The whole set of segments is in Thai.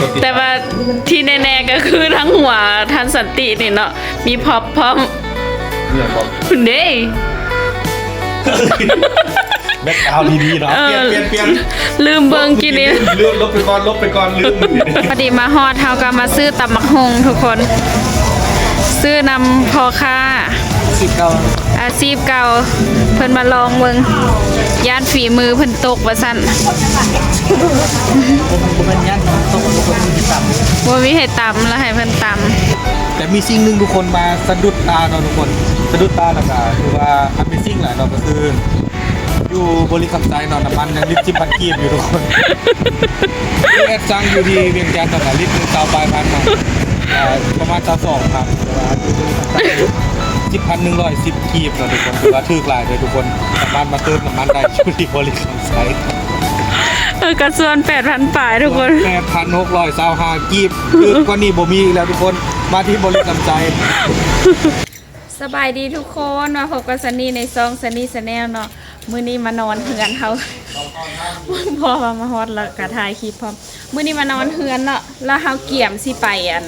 กดติดแต่ว่าที่แน่ๆก็คือทั้งหัวทันสันตินี่เนาะมีพอปพร้อมเรื่องของคุณเด้ แบ็คเอาท์ดีๆเนาะเอเปลี่ยอนเปลี่ยนเปลี่ยนลืมเบิงกินนี่ลืมลบไปก่อนลบไปก่อนลืมพอดีมาฮอดเฮาก็มาซื้อตำมักฮงทุกคน ซื้อนำพอค่าสิบเก้าอาชีพเก่าเพิ่นมาลองเบิ่ง ย่านฝีมือเพิ่นตกว่าซั่นผมผมเป็นยันต้องทุกคนมีต่บ่มีให้ตำแล้วให้เพิ่นตำแต่มีสิ่งหนึ่งทุกคนมาสะดุดตาเนาะทุกคนสะดุดตาแล้วก็คือว่า Amazing แหละเนาะก็คือ อยู่บริคำใจเนาะน้ำมันยังลิตรจิมพันกีบอยู่ทุกคนที่แอดจังอยู่ที่เวียงจันทร์ตอนนั้นลิตรหนึ่งเตาปลายพันเนาะอ่าประมาณเตาสองครับ แต่ว่าอยู่บริคำใจสิบพันหนึ่งร้อยสิบกีบเนาะทุกคนถือว่าถือหลายเลยทุกคนน้ำมันมาเติมน้ำมันได้อยู่ที่บริคำใจำเออกระส่วน8,000ปลายทุกคนแปดพันหกร้อยสาวหากีบคือกว่านี้บ่มีอีกแล้วทุกคนมาที่บริกรรมใจ สบายดีทุกคนมาพบกับซันนี่ในซองซันนี่ชาแนลเนาะมื้อนี้มานอนเฮือนเฮาพอมามาฮอดแล้วก็ถ่ายคลิปพร้อมมื้อนี้มานอนเฮือนเนาะแล้วเฮาเกี่ยมสิไปอัน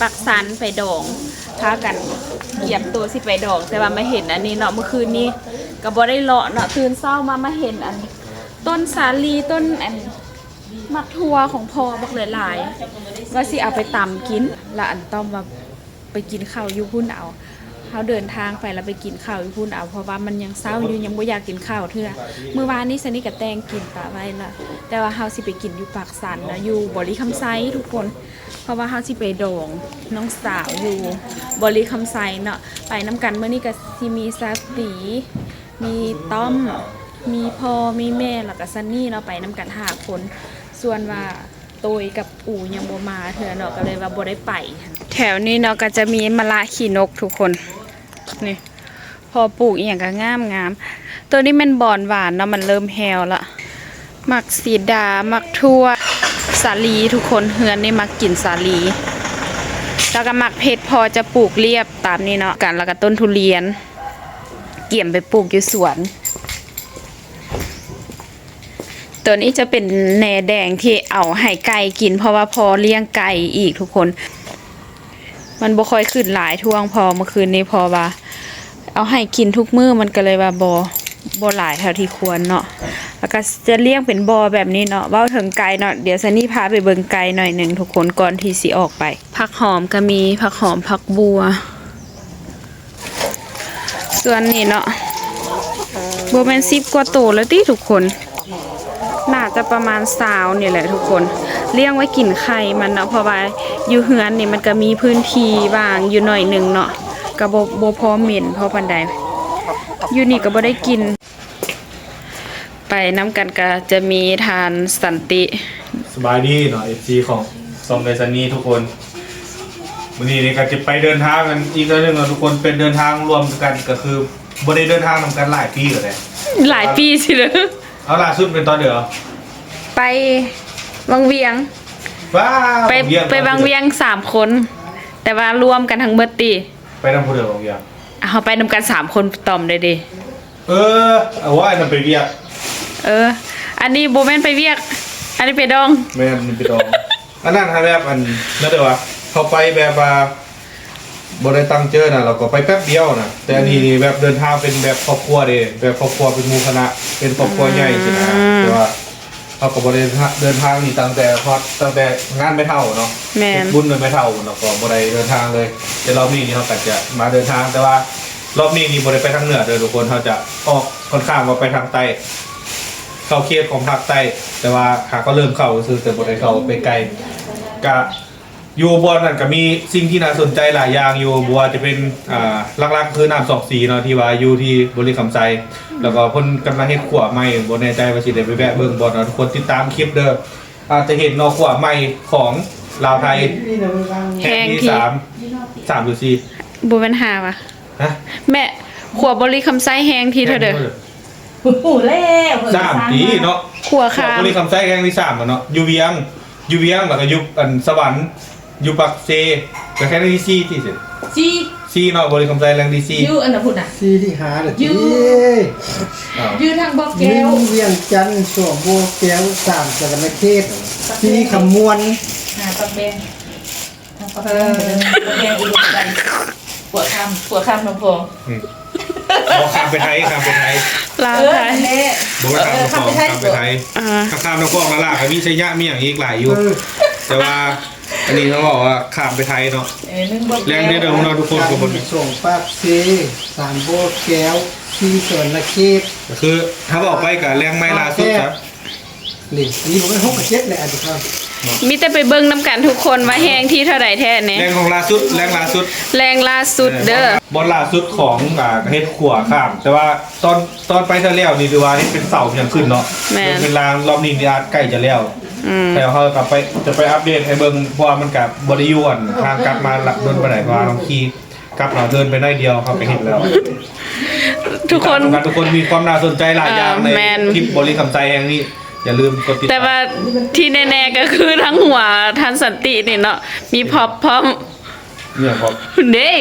ปักสันไปดอง พากันเกี่ยบตัวสิไปดอก แต่ว่ามาเห็นอันนี้เนาะเมื่อคืนนี้ก็บ่ได้เลาะเนาะตื่นเศร้ามามาเห็นอัน ต้นสาลีต้นอันมักทัวของพอบักเหลายว่าสิเอาไปตำกิน แล้วอันต้องมาไปกินข้าวยู่พุ่นเอา เขาเดินทางไปแล้วไปกินข้าวอยู่พุ่นเอาเพราะว่ามันยังเศร้าอยู่ยังบ่อยากกินข้าวเทื่อเมื่อวานนี้สนิกับแตงกินปลาไว้ละแต่ว่าเฮาสิไปกินอยู่ปากสันนะอยู่บริคำไซทุกคน เพราะว่าเฮาสิไปโด่งน้องสาวอยู่บริคำไซเนาะไปน้ำกันเมื่อนี้ก็สิมีซาตีมีต้อมมีพ่อมีแม่แล้วก็ซันนี่เราไปน้ำกันห้าคน ส่วนว่าโตยกับอู่ยังบ่มาเธอเนาะก็เลยว่าบ่ได้ไป แถวนี้เนาะก็จะมีมะละขี่นกทุกคน นี่พอปลูกอีหยังก็งามงาม ตัวนี้มันบอนหวานเนาะมันเริ่มแฮวละมักสีดา มักทั่วสาลีทุกคนเฮือนนี่มักกินสาลี แล้วก็มักเพชรพอจะปลูกเรียบตามนี้เนาะกันแล้วก็ต้นทุเรียน เกี่ยมไปปลูกอยู่สวน ตัวนี้จะเป็นแหนแดงที่เอาให้ไก่กิน เพราะว่าพอเลี้ยงไก่อีกทุกคน มันบ่ค่อยขึ้นหลายท่วงพอเมื่อคืนนี้พอว่า เอาให้กินทุกมื้อมันก็เลยว่าบ่บ่หลายเท่าที่ควรเนาะแล้วก็จะเลี้ยงเป็นบอแบบนี้เนาะเว้าถึงไก่เนาะเดี๋ยวซันนี่พาไปเบิงไก่หน่อยหนึ่งทุกคนก่อนที่สิออกไป ผักหอมก็มีผักหอมผักบัว ส่วนนี้เนาะบ่แม่น10กว่าโตแล้วติทุกคน จะประมาณสาวเนี่ยแหละทุกคนเลี้ยงไว้กินไข่มันเนาะเพราะว่าอยู่เฮือนนี่มันก็มีพื้นที่ว่างอยู่หน่อยหนึ่งเนาะก็บ่บ่พอเหม็นเพราะปานใดอยู่นี่ก็บ่ได้กิน ไปน้ำกันก็จะมีทานสันติสบายดีเนาะเอฟซีของซอมเดซันนี่ทุกคนวันนี้นี่ก็จะไปเดินทางกันอีกแล้วหนึงเนาะทุกคนเป็นเดินทางรวมกันก็คือบ่ได้เดินทางนำกันหลายปีก็ได้หลายปีสิเลยเอาล่าสุดเป็นตอนเดือ ไปวังเวียง ว้าวไปเยี่ยมไปวังเวียงสามคน แต่ว่ารวมกันทั้งเบิดตีไปทำผู้เดียวของเวียงเอาไปนำกันสามคนตอมเลยดิเออเอาว่าทำไปเวียงเออ อันนี้โบแมนไปเวียก อันนี้ไปดอง แม่นมันไปดองอันนั้นทำแบบอันนั่นเดี๋ยววะเขาไปแบบว่าบ่ได้ตั้งเจอนะเราก็ไปแป๊บเดียวนะแต่อันนี้นี่แบบเดินทางเป็นแบบครอบครัวเด้แบบครอบครัวเป็นหมู่คณะเป็นครอบครัวใหญ่สินะอืมแต่ว่า เขาก็บ่ได้เดินทางนี่ตั้งแต่พอดตั้งแต่งานไม่เท่าเนาะแม่น บุญไม่เท่าเนาะก็บ่ได้เดินทางเลยแต่รอบนี้นี่เขาก็จะมาเดินทางแต่ว่ารอบนี้นี่บ่ได้ไปทางเหนือเด้อทุกคนเขาจะออกค่อนข้างว่าไปทางใต้เข้าเขตของภาคใต้แต่ว่าหากก็เริ่มเข้าคือแต่บ่ได้เข้าไปไกลกะ อยู่บัวนั่นก็มีสิ่งที่น่าสนใจหลายอย่างอยู่บัวจะเป็นอ่าหลักๆ คือน้ำสองสีเนาะที่ว่าอยู่ที่บริคำไซแล้วก็เพิ่นกำลังเฮ็ดขวใหม่บ่แน่ใจว่าสิได้ไปแวะเบิ่งบ่เนาะทุกคนติดตามคลิปเด้ออาจจะเห็นเนาะขวใหม่ของลาวไทยแห่งที่สามสามหรือสี่โบแมนหาวะฮะแม่ขวบบริคำไส้แห้งทีเถอะเด้อหูแล้วสามปีเนาะขัวคาบริคำไส้แห่งที่สามอะเนาะอยู่เวียงอยู่เวียงแล้วก็อยู่อันสวรรค์ อยู่ปักเซก็แค่ที่สี่ที่สุดจีซีเนาะบริคำไซแรงดีซียูอันดับพุ่นอะ ซีที่หาเด็ดยืจีอ้าวยูทางบอกหนึ่แก้วงเวียงจันทร์สวมบัวแก้วสามสารเขตซีขมวนฮปักแบงทำปักแบงปักแบงอุดมใจปวดคำปวดคำน้ำพองบอกข้ามไปไทยข้ามไปไทยลาวเออไทย แม่บอกว่าข้ามไปข้ามไปไทยอ่า ข้ามข้ามน้ำพองละล่ะกับมีชัยยะมีอย่างอีกหลายอยู่แต่ว่า อันนี้เขาบอกว่าข้ามไปไทยเนาะ เออนึ่งบักแรงเดียวของเราทุกคนกับคนส่งปากเซสามโบกแก้วที่สวนละเขตก็คือถ้าบอกไปกับแรงไม่ล่าสุดครับนี่นี่ผมก็หกกับเจ็ดเลยอันนี้ครับมีแต่ไปเบิ่งน้ำกันทุกคนว่าแห้งที่เท่าไหร่แท้เนี่ยแรงของล่าสุดแรงล่าสุดแรงล่าสุดเด้อบอลล่าสุดของอ่าเฮ็ดขัวข้ามแต่ว่าตอนตอนไปทะเลวนี่ถือว่าเฮ็ดเป็นเสาอย่างขึ้นเนาะแม่น เป็นรางรอบนี้นี่อาจใกล้จะแล้วอืม แต่เขากลับไปจะไปอัปเดตให้เบิ่งเพราะว่ามันกับบริยวนทางกลับมาหลักเดินไปไหนว่าเราขี่กลับเราเดินไปได้เดียวเขาไปเห็นแล้วทุกคนติดตามทุกคนมีความน่าสนใจหลายอย่างในเออแม่นคลิปบริคำใจแห่งนี้อย่าลืมกดติดแต่ตามว่าที่แน่ๆก็คือทั้งหัวทันสันตินี่เนาะมีพอบพร้อมเนี่ยครับเด้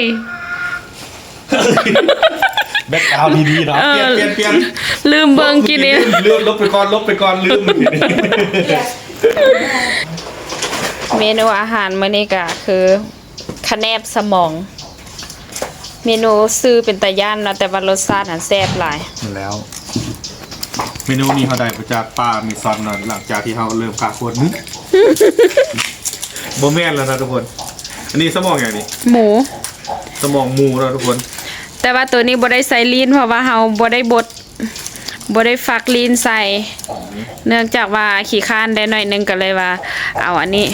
แบ็คกราวด์ดีๆเนาะเอเปลี่ยอนเปลี่ยนเปลี่ยนลืมเบิ่งกินนี่ลืมลบไปก่อนลบไปก่อนลืม เมนูอาหารมื้อนี้ก็คือคะแนบสมอง เมนูซื้อเป็นตะย่านเนาะแต่ว่ารสชาติอันแซ่บหลายแล้ว เมนูนี้เขาได้มาจากป้ามีซอนเนาะหลังจากที่เขาเริ่มขาโคตรนึโบแมนแล้วนะทุกคน อันนี้สมองอย่างนี้ หมู สมองหมูแล้วทุกคน แต่ว่าตัวนี้บ่ได้ใส่ลีนเพราะว่าเฮาบ่ได้บด บ่ได้ฟักลีนใส่ เนื่องจากว่าขี้ค้านได้หน่อยหนึงก็เลยว่า เอาอันนี้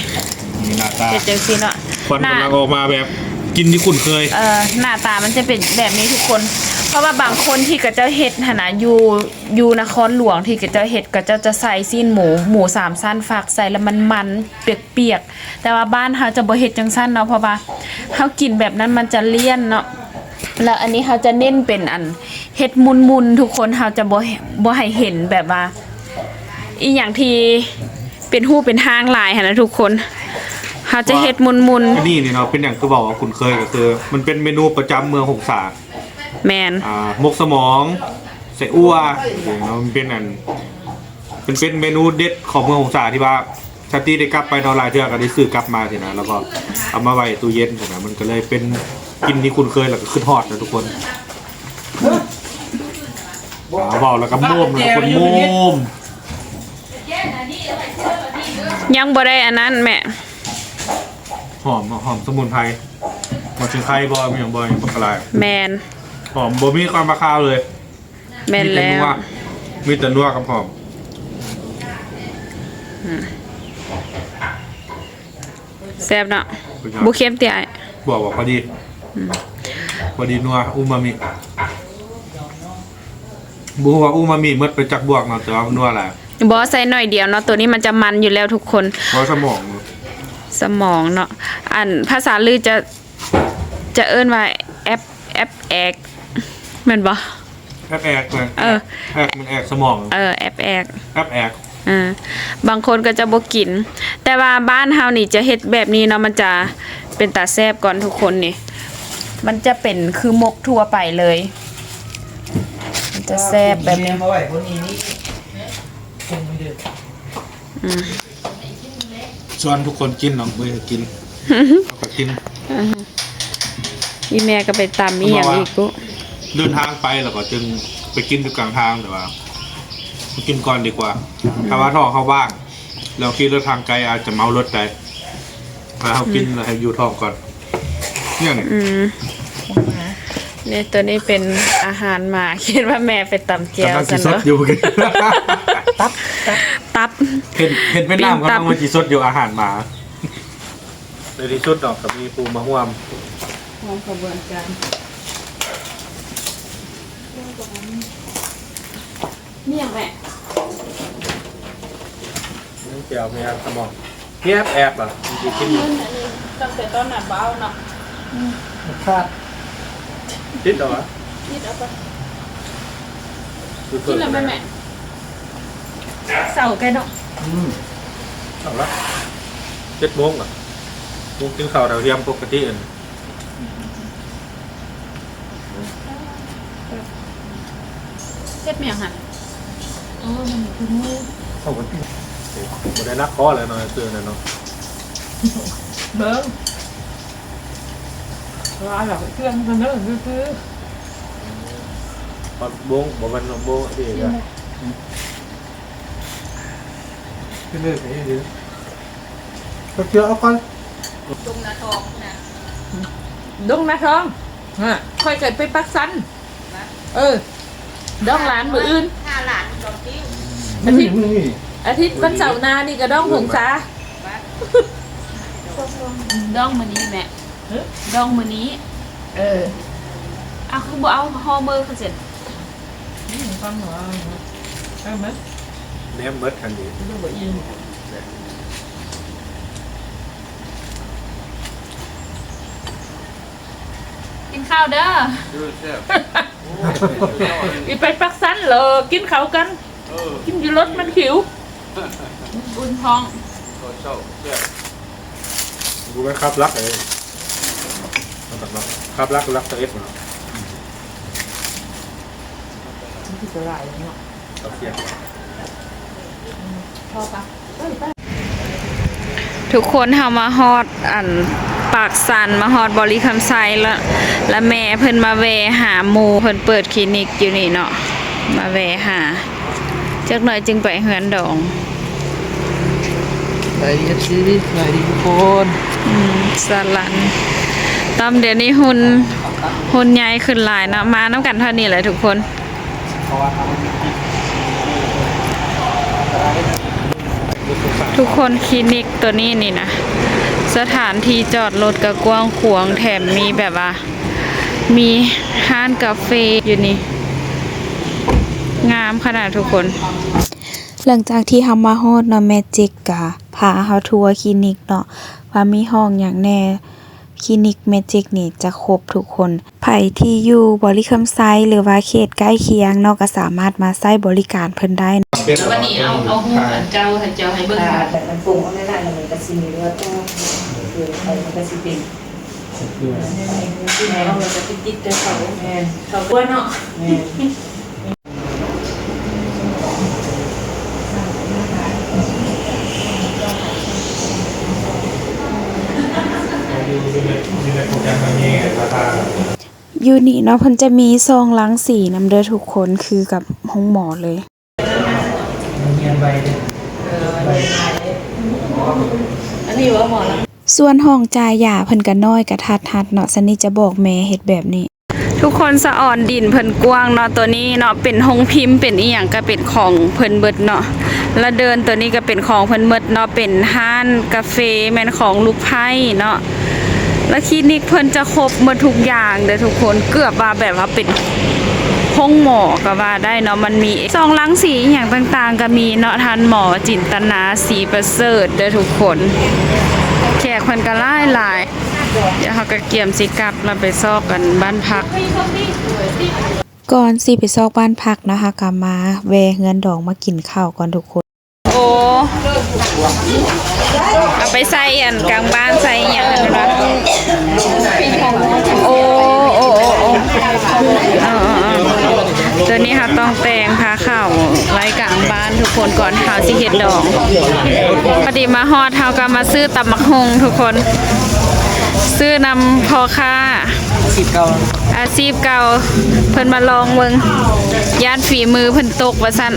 มีหน้าตาเฮ็ดจังซี่เนาะควันหน้ากำลังออกมาแบบกินที่คุ้นเคย เอ่อหน้าตามันจะเป็นแบบนี้ทุกคน เพราะว่าบางคนที่ก็จะเฮ็ดหั่นน่ะอยู่อยู่นครหลวงที่ก็จะเฮ็ดก็จะจะใส่ซีนหมูหมูสามสั้นฝากใส่แล้วมันมันเปียกๆแต่ว่าบ้านเฮาจะบ่เฮ็ดจังซั่นเนาะเพราะว่าเฮากินแบบนั้นมันจะเลี่ยนเนาะ แล้วอันนี้เขาจะเน้นเป็นอันเฮ็ดมุนมุนๆทุกคนเขาจะบ่บ่ให้เห็นแบบว่า อีอย่างที่เป็นหูเป็นห้างลายหั่นนะทุกคนเขาจะเฮ็ดมุนมุนอันนี้นี่เนาะเป็นอย่างที่บอกว่าคุ้นเคยก็คือ มันเป็นเมนูประจำเมืองหงสาๆแมนอ่ามกสมองใส่อัวเนาะมันเป็นอันเป็นเป็นเมนูเด็ดของเมืองหงสาที่ว่าชาติได้กลับไปนอนหลายเทื่อก็ได้ซื้อกลับมาทีนะแล้วก็เอามาไว้ตู้เย็นทีนะมันก็เลยเป็น กินที่คุ้นเคยแล้วก็ขึ้นฮอดนะทุกคนอ่าบอกแล้วก็โม่มแล้วคนโม่มยังบ่ได้อันนั้นแม่หอมหอมสมุนไพรหมอชิงไคบอยมีอย่างบอยปลากระไรแมนหอมบ่มีความมะขาวเลยแมนมีแต่แล้นัววมีแต่นัวกับหอมแซ่บเนาะบ่เค็มติไอ้บอกว่าพอดี พอดีนัวอูมามิบูว่าอูมามิเมื่อไปจักบวกเนาะแต่ว่านัวแหละบ่ใส่หน่อยเดียวเนาะตัวนี้มันจะมันอยู่แล้วทุกคน เพราะสมองสมองเนาะอันภาษาลือจะจะเอิ้นว่าแอปแอปแอกแม่นบ่แอบแอกเลยเออแอกมันแอกสมอง เออแอปแอกแอบแอกอ่าบางคนก็จะบ่กิน แต่ว่าบ้านเฮานี่จะเฮ็ดแบบนี้เนาะมันจะเป็นตาแซ่บก่อนทุกคนนี่ มันจะเป็นคือมกทั่วไปเลย มันจะแซ่บแบบนี้ มาไว้คนนี้นี่คงไม่เดือดชวนทุกคนกินเนาะเบื่อกินเอาก็กินอีแม่ก็ไปตำอีหยังอีกกูเดินทางไปแล้วก็จึงไปกินอยู่กลางทางแต่ว่ามากินก่อนดีกว่าถ้าว่าท้องเขาว่างแล้วขี่รถทางไกลอาจจะเมารถได้มาเขากินแล้วให้อยู่ท้องก่อน เนี่ยนี่อืมเนี่ยตัวนี้เป็นอาหารหมาคิดว่าแม่ไปตำแก้วกำลังซะจีสดเนาะอยู่กันตับเห็นเห็นเวียดนามปิ้งตักำบลังมาจีสดอยู่อาหารหมาในที่สุดดอกกับมีปูมะฮวมของกระบวนการเนี่ยแม่นี่เจียวมีสมองเทียบแอบอะจริงๆกินเงินอันนี้ตั้งแต่ต้นน่ะเบาเนาะ คาดคิดเหรอวะคิดเอาไปดูกินแล้วแม่แม่เสาแกเนาะเอาละเจ็ดโมงเหรอะมุกกินข้าวดาวเทียมปกติอื่นเฮ็ดแม่งหั่นเข้ากันที่บ่ได้นักคอเลยเนาะซื้อนั่นเนาะเบิ้ง ร้านแบบเครื่องมันเนิ่นคือปักบงบ่มันบงที่ก็ขึ้นเลยไปเดี๋ยวก็เกี่ยวเอาก่อนตุงนาทองนะดงนะทองฮะค่อยเกิดไปปักสันเออดองหลานมืออื่นห้าหลานดอกติ้วอาทิตย์อาทิตย์วันเสาร์นานี่ก็ดองหงสาดองมือนี้แม่ ดองมือนี้ เออเอาคือบ่เอาฮอเมอร์เขาเสร็จนี่ฟังหัวเอาไหมแนมเบิดคันดีดูบ่ยินกินข้าวเด้ออีไปปักสันเหรอกินเขาวกัน กินอยู่รถมันขิว บุญท้องกูไปครับรักเลย มันตัดเนาะครับรักรักตัวเอฟเนาะที่จะไรเนาะเอาเสียงพอปะทุกคนเฮามาฮอดอันปากสันมาฮอดบริคำไซแล้ว แล้วแม่เพิ่นมาแวหาหมูเพิ่นเปิดคลินิกอยู่นี่เนาะมาแวหาจักหน่อยจึงไปเฮือนดองไปดีชีไปดีทุกคน อืมสลัน ตามเดี๋ยวนี้หุ่นหุ่นใหญ่ขึ้นหลายเนาะมาน้ำกันเท่านี้แหละทุกคนทุกคนคลินิกตัวนี้นี่นะ สถานที่จอดรถก็กว้างขวางแถมมีแบบว่า มีห้านกาแฟอยู่นี่ งามขนาดทุกคน หลังจากที่เฮามาฮอดเนาะแมจิกกะพาเฮาทัวร์คลินิกเนาะว่ามีห้องอย่างแน่ คลินิกแมจิกนี่จะครบทุกคนไผที่อยู่บริคำไซหรือว่าเขตใกล้เคียงเนาะก็สามารถมาใช้บริการเพิ่นได้วันนี้เอาเอาหูอันเจ้าให้เจ้าให้เบิ่งอ่าค่ะแต่มันปรุงเอาไม่ได้เลยกระซิมีเลือดต้องคือไปมันกระซิเป็นที่ไหนเอามันจะติดติดๆกับเขาแม่นเขากลัวเนาะ แม่น มีในโปรแกรมมันมีราคา อ ยู่นี่เนาะเพิ่นจะมีซองล้างสีนํเด้อทุกคนคือกับห้องหมอเลยอันนี้ว่าหมอละส่วนห้องจ่ายยาเพิ่นก็น้อยกระทัดทัดเนาะสนิทจะบอกแม่เฮ็ดแบบนี้ ทุกคนสะอ่อนดินเพิ่นกว้างเนาะตัวนี้เนาะเป็นห้องพิมพ์เป็นอีหยังก็เป็นของเพิ่นเบิดเนาะแล้วเดินตัวนี้ก็เป็นของเพิ่นเบิดเนาะเป็นห้านกาแฟแม่นของลูกไผ่เนาะ แล้วคลินิกเพิ่นจะครบหมดทุกอย่างเด้อทุกคนเกือบว่าแบบว่าเป็นห้องหมอก็ว่าได้เนาะมันมีซองล้างสีอย่างต่างๆ ก็มีเนาะทันหมอจินตนาสีประเสริฐเด้อทุกคนแขกเพิ่นก็หลายหลายเดี๋ยวเขาก็เกี่ยมสิกลับเราไปซอกกันบ้านพักก่อนสิไปซอกบ้านพักนะคะก็มาแวเงินดองมากินข้าวก่อนทุกคน เอาไปใส่อันกลางบ้านใส่อย่างนั้นนะโอ้โอ้โอ้โอ้เออเออเออตัวนี้ค่ะต้องแต่งพาเข้าไว้กลางบ้านทุกคนก่อนเขาวสิเฮ็ดดอกพอดีมาฮอดเฮาก็มาซื้อตับมักฮงทุกคน ซื้อนำพอค่าสิบเก้าอาชีพเก่าเพิ่นมาลองเบิ่ง ยานฝีมือเพิ่นตกว่าซั่น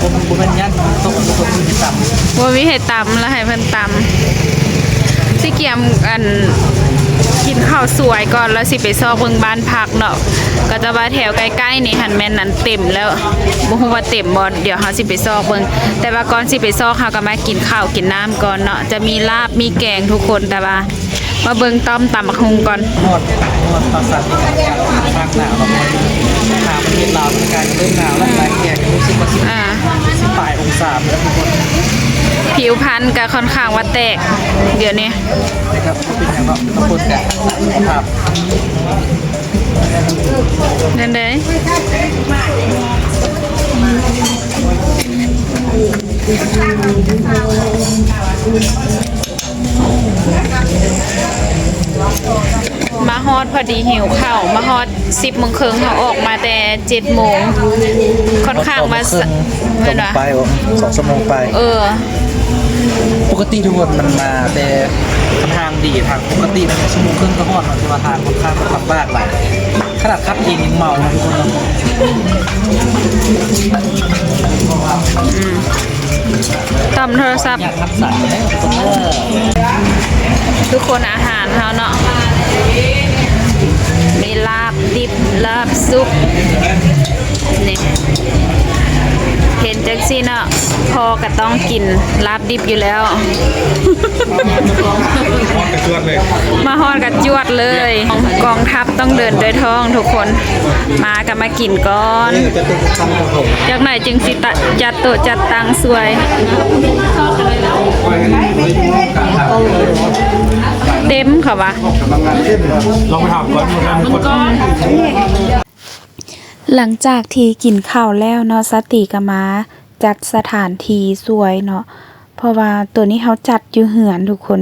ผมผมเป็นยันตกคนมีต่ำบ่มีให้ตำแล้วให้เพิ่นตำสิเกียมอันกินข้าวสวยก่อนแล้วสิไปซอกเบิ่งบ้านพักเนาะก็จะว่าแถวใกล้ๆนี่หันแม่นนั้นเต็มแล้วบ่ฮู้ว่าเต็มบ่เดี๋ยวเฮาสิไปซอกเบิ่งแต่ว่าก่อนสิไปซอกเฮาก็มากินข้าวกินน้ำก่อนเนาะจะมีลาบมีแกงทุกคนแต่ว่ามาเบิ่งต้อมตำบักฮุงก่อนนวดนวดตาสัตว์ที่กันทางหนา วเราหนาวมันเย็นลาวมันกลายเป็นเริ่มหนาวแล้วหลายแก่รู้สึกว่าสิบอ่า สิบปลายองศาแล้วทุกคนผิวพรรณก็ค่อนข้างว่าแตก เดี๋ยวนี้ นะครับเป็นอย่างแบบทุกคนแต่ครับนั่นเด้ มาฮอดพอดีหิวข้าวมาฮอดสิบโมงครึ่งเขาออกมาแต่เจ็ดโมงค่อนข้างมาสเห็นปะไปสองชั่วโมงไป เออ ปกติทุกคนมันมาแต่ทางดีทางปกติมันชั่วโมงครึ่งก็ฮอดเนาะที่ว่าทางค่อนข้างลำบากหลายขนาดขับเองยังเมานะทุกคนเนาะตำโทรศัพท์ ทุกคนอาหารเขาเนาะมีลาบดิบลาบซุปนี่ จังสิเนาะพอก็ต้องกินลาบดิบอยู่แล้ว พร้อมกระชวนเลยมาฮอดกับจวดเลย กองทัพต้องเดินด้วยท้องทุกคน มากันมากินก่อนจากไหนจึงสิตะจัดโตะจัดตังสวย เต็มค่ะวะ ลองไปถามก่อนมันคนหลังจากที่กินข้าวแล้วเนาะสติก็มา จัดสถานที่สวยเนาะเพราะว่าตัวนี้เขาจัดอยู่เหือนทุกคน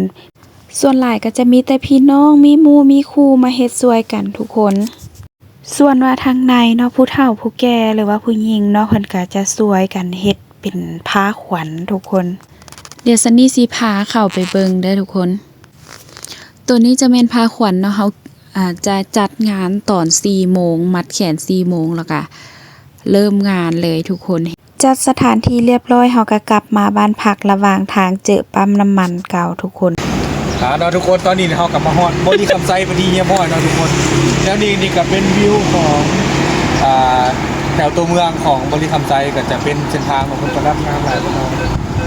ส่วนหลายก็จะมีแต่พี่น้องมีมูมีครูมาเฮ็ดสวยกันทุกคน ส่วนว่าทางในเนาะผู้เฒ่าผู้แก่หรือว่าผู้หญิงเนาะเพิ่นก็จะสวยกันเฮ็ดเป็นผ้าขวัญทุกคน เดี๋ยวซันนี่สิพาเข้าไปเบิ่งเด้ทุกคน ตัวนี้จะเป็นผ้าขวัญเนาะเขาอาจะจัดงานตอน4โมงมัดแขน4โมงแล้วก็เริ่มงานเลยทุกคน จัดสถานที่เรียบร้อยเฮาก็กลับมาบ้านพักระหว่างทางเจอปั๊มน้ำมันเก่าทุกคนอ่าเนาะทุกคนตอนนี้เฮากลับมาฮอดบ่ดีคำไซพอดีเฮียพ่อยเนาะทุกคนแล้วนี่นี่ก็เป็นวิวของอ่าแถวตัวเมืองของบริคำไซก็จะเป็นเส้นทางของคนประดับงานหลายคนเนาะ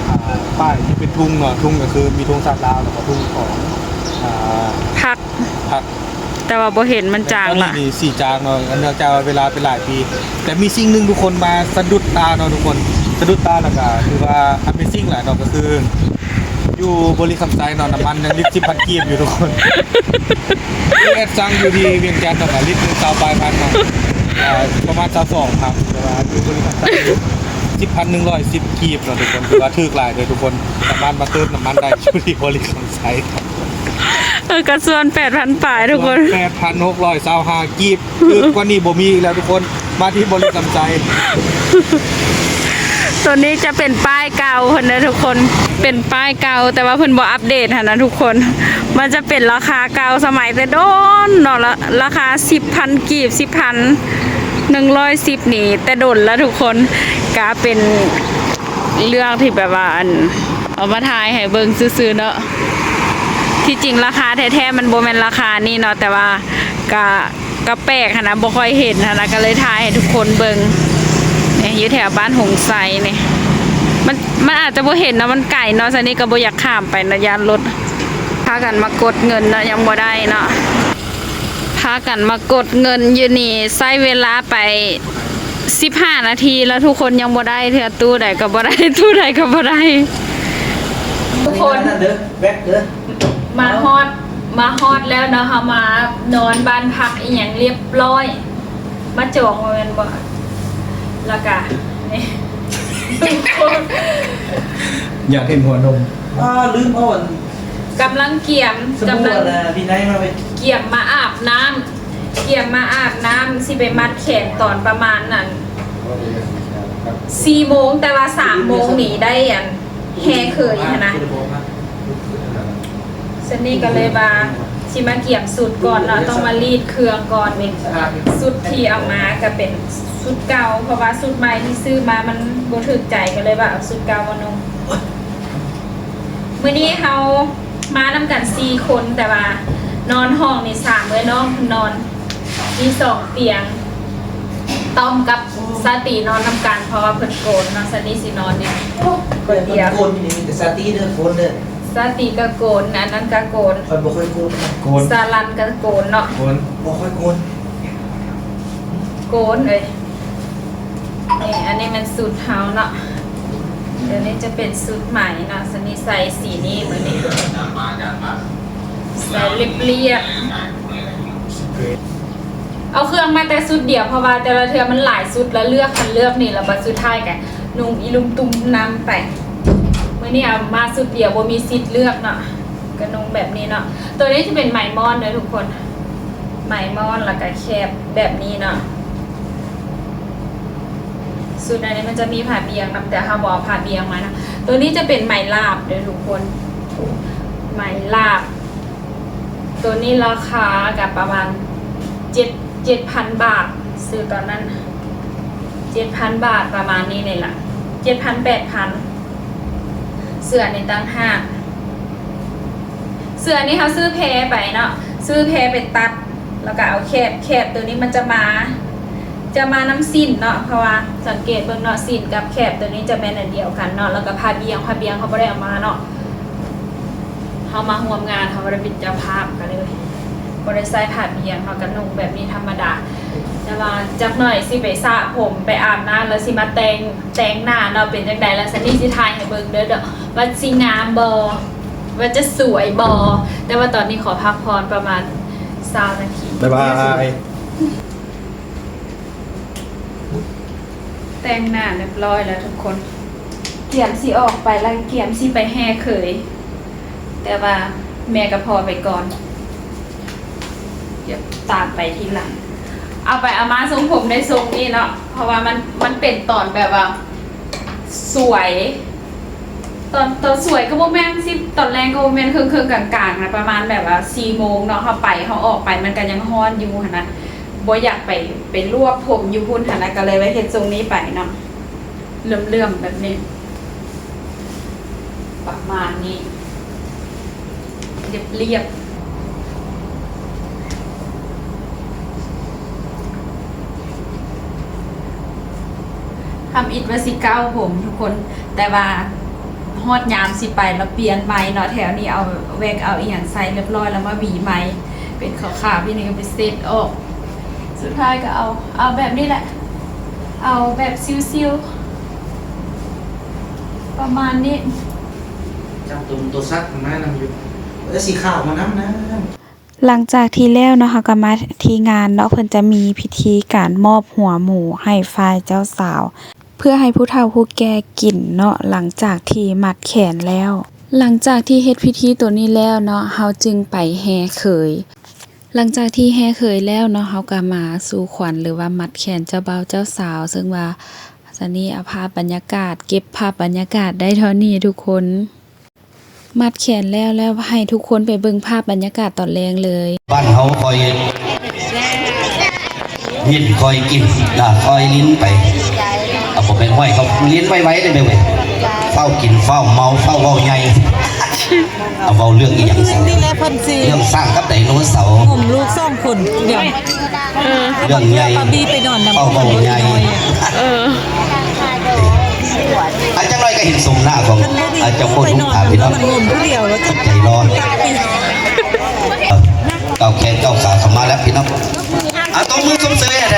อ่าป้ายที่เป็นทุ่งเนาะทุ่งก็คือมีทุ่งซาลาวแล้วก็ทุ่งของอ่าพักผัก แต่ว่าบ่เห็นมันจางละนี่สี่จางเนาะเนื่องจากเวลาเป็นหลายปี แต่มีสิ่งหนึ่งทุกคนมาสะดุดตาเนาะทุกคนสะดุดตาแล้วก็คือว่า Amazing แหละเนาะก็คือ อยู่บริคำไซเนาะน้ำมันยังลิตรสิบพันกีบอยู่ทุกคนเอสซังอยู่ที่เวียงจันทร์เนาะลิตรหนึงสาวปลายพันเนาะอ่าประมาณสาวสองครับแต่ว่าอยู่บริคำไซสิบพันหนึ่งร้อยสิบกีบเนาะทุกคนคือว่าถือหลายเลยทุกคนสามารถมาเติมน้ำมันได้อยู่ที่บริคำไซครับ เออกระส่วน8,000ปลายทุกคนแปดพันหกร้อยสาวหากีบคือกว่านี้บ่มีอีกแล้วทุกคนมาที่บริกรรมใจ ตัวนี้จะเป็นป้ายเก่าคนนะทุกคนเป็นป้ายเก่าแต่ว่าเพิ่นบ่อัปเดตหั่นนะทุกคน มันจะเป็นราคาเก่าสมัยแต่โดนเนาะละราคา10,000กีบ10,000 110นี่แต่โดนแล้วทุกคนก็เป็นเรื่องที่แบบว่าอันเอามาทายให้เบิ่งซื่อๆเนาะ ที่จริงราคาแท้ๆมันโบแมนราคานี่เนาะแต่ว่าก็ก็แปลกนะบ่ค่อยเห็นนะก็เลยทายให้ทุกคนเบิ่งเนี่ยอยู่แถวบ้านหงไซเนี่ยมันมันอาจจะบ่เห็นเนาะมันไก่เนาะซะนี่ก็บ่อยากข้ามไปนะยานรถพากันมากดเงินเนาะยังบ่ได้เนาะพากันมากดเงินอยู่นี่ใช้เวลาไป15นาทีแล้วทุกคนยังบ่ได้เทื่อตู้ใดก็บ่ได้ตู้ใดก็บ่ได้ทุกคน เด้อแวกเด้อมาฮอดมาฮอดแล้วเนาะค่ะมานอนบ้านพักอีหยังเรียบร้อย มาจองมาเป็นบ่แล้วก็นี่ทุกคนอยากเห็นหัวนมอ๋อลืมเอาอันกำลังเกี่ยมสมุกำลัดงนะพี่นายมาไปเกี่ยมมาอาบน้ำเกี่ยมมาอาบน้ำสิไปมัดแขนตอนประมาณนั้นสี่โมงแต่ว่าสามโมงหนีได้อันแฮเคยหั้นนะ เซนนี่ก็เลยมาชิมาเกี่ยมสุดก่อนเนาะต้องมารีดเครื่องก่อนนี่สุดที่เอามาก็เป็นสุดเก่าเพราะว่าสุดใหม่ที่ซื้อมามันบ่ถึกใจก็เลยว่าเอาสุดเก่ามานุ่งมื้อนี้เฮามานำกัน4คนแต่ว่านอนห้องนี่3เลยเนาะนอนมีสองเตียงต้อมกับสาตินอนนำกันเพราะว่าเพิ่นโกนเนาะสนี่สินอนเนี่ยเปิดโกนนี่แต่สาตีเด้อโกนเด้อ สาติก็โกนอันนั้นก็โกนคอยบ่ค่อยโกนโกนสารันก็โกนเนาะโกนบ่ค่อยโกนโกนเลยนี่อันนี้มันสูตรเฮาเนาะเดี๋ยวนี้จะเป็นสูตรใหม่เนาะสนิใส่สีนี้เหมือนนี้ใส่เรียบเรียบๆเอาเครื่องมาแต่สุดเดียวเพราะว่าแต่ละเทือมันหลายสุดแล้วเลือกคันเลือกนี่แล้วบัดสุดท้ายกันนุ่งอีลุมตุมนำไปเมื่อนี้เอามาสุดเดียวบ่มีสิทธิ์เลือกเนาะก็นุ่งแบบนี้เนาะตัวนี้จะเป็นไหมมอนเลยทุกคน ไหมมอนแล้วก็แคบแบบนี้เนาะสูตรอันนี้มันจะมีผ่าเบียงนำแต่ฮาบอผ่าเบียงมานะตัวนี้จะเป็นไหมลาบเดี๋ยวทุกคนไหมลาบ ตัวนี้ราคากับประมาณเจ็ดเจ็ดพันบาท ซื้อตอนนั้นเจ็ดพันบาทประมาณนี้เลยล่ะเจ็ดพันแปดพัน เสื้อในตั้งห้าเสื้อนี่เขาซื้อเพไปเนาะซื้อเพไปตัด แล้วก็เอาแคบแคบตัวนี้มันจะมา จะมาน้ำสิ้นเนาะเพราะว่าสังเกตเบื้องเนาะสิ้นกับแคบตัวนี้จะเป็นอันเดียวกันเนาะแล้วก็พาเบียงพาเบียงเขาไม่ได้เอามาเนาะเขามาห่วมงานเขาไม่ได้เป็นเจ้าภาพกันเลย บริษัทผ่าเบียงเขากันนุ่งแบบนี้ธรรมดาจะมาจักหน่อยสิไปสระผมไปอาบน้ำแล้วสิมาแต่งแต่งหน้าเนาะเป็นจังใดแล้วสันนี่สิทายให้เบิ่งเด้อเด้อว่าสิงามบอว่าจะสวยบอแต่ว่าตอนนี้ขอพักพรประมาณ20นาทีบ๊ายบายแต่งหน้าเรียบร้อยแล้วทุกคน เกียมสิออกไปแล้วเกียมสิไปแห่เคย แต่ว่าแม่กับพ่อไปก่อน เดี๋ยวตามไปทีหลังเอาไปเอามาทรงผมได้ทรงนี้เนาะเพราะว่ามันมันเป็นตอนแบบว่า สวย ตอนตอนสวยก็โมแม่นสิตอนแรกก็โมแม่นเครื่งเครื่งกลางๆนะประมาณแบบว่าสี่โมงเนาะเขาไปเขาออกไปมันก็ยังฮ้อนอยู่หันนะบ่อยากไปไปรวบผมอยู่พุ่นหันนะก็เลยไว้เฮ็ดทรงนี้ไปเนาะเลื่อมๆแบบนี้ ประมาณนี้ เรียบเรียบ ทำอิดวาสิเก้าผมทุกคน แต่ว่าฮอดยามสิไปแล้วเปลี่ยนไม้เนาะแถวนี้เอาแวกเอาอีหยังใส่เรียบร้อยแล้วมาหวีไม้เป็นขาวๆพี่นี่ก็ไปเซตออก สุดท้ายก็เอา เอาแบบนี้แหละ เอาแบบซิวๆประมาณนี้จับตัวตัวซักของหน้านำอยู่เออสีขาวมาน้ำนะหลังจากที่แล้วเนาะค่ะก็มาที่งานเนาะเพิ่นจะมีพิธีการมอบหัวหมูให้ฝ่ายเจ้าสาว เพื่อให้ผู้เฒ่าผู้แก่กินเนาะหลังจากที่มัดแขนแล้ว หลังจากที่เฮ็ดพิธีตัวนี้แล้วเนาะเฮาจึงไปแห่เขย หลังจากที่แห่เขยแล้วเนาะเฮาก็มาสู่ขวัญหรือว่ามัดแขนเจ้าบ่าวเจ้าสาว ซึ่งว่าสันนี้เอาภาพบรรยากาศ เก็บภาพบรรยากาศได้เท่านี้ทุกคนมัดแขนแล้วแล้วให้ทุกคนไปเบิ่งภาพบรรยากาศตอนแรงเลย บ้านเขาคอยลิ้นคอยกินด่าคอยลิ้นไป เอาผมเป็นห้อยเขาลิ้นไว้ไว้ได้ไหมเว้ยเฝ้ากินเฝ้าเมาเฝ้าเว้าใหญ่เอาเว้าเรื่องอีหยังสินี่แหละเพันซีเรื่องสร้างกับไดโนเสาร์ผมลูกสองคนเดี๋ยวเรื่องใหญ่ปาบีไปนอนน้ำเฝ้าเว้าใหญ่อาจจะน้อยก็เห็นสมหน้าของอาจจะโคตรลูกค้าพี่น้องมันงมผู้เดียวแล้วจะใจร้อนเก้าแขนเก้าขาเข้ามาแล้วพี่น้องเอาต้องมือสมเสยอะ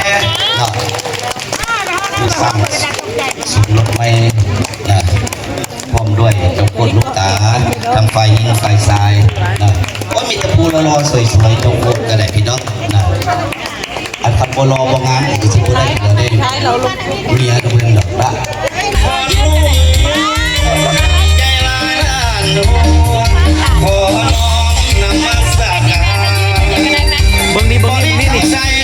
รเสร้างสมรถไม่นะพร้อมด้วยเจ้าคตรลูกตาทำไฟยิงไฟทรายนะว่ามีตะปูรอสวยๆเจ้าโคตรก็ได้พี่น้องนะอันทำบรอบงานก็จะพูดได้เดี๋ยได้เมียก็เป็นดอกละใจร้ายล้านดวงขอน้อมนมัสการเบิ่งนี่เบิ่งนี่นี่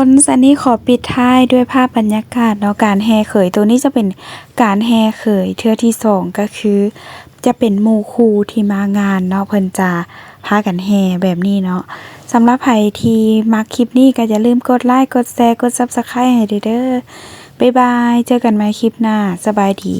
คนซันนี่ขอปิดท้ายด้วยภาพบรรยากาศเนาะการแห่เขยตัวนี้จะเป็นการแห่เขยเทือที่สองก็คือ จะเป็นหมู่คูที่มางานเนาะเพิ่นจะพากันแห่แบบนี้เนาะสำหรับใครที่มักคลิปนี้ก็อย่าลืมกดไลค์กดแชร์กด Subscribe ให้เด้อเด้อบ๊ายบาย เจอกันใหม่คลิปหน้า สบายดี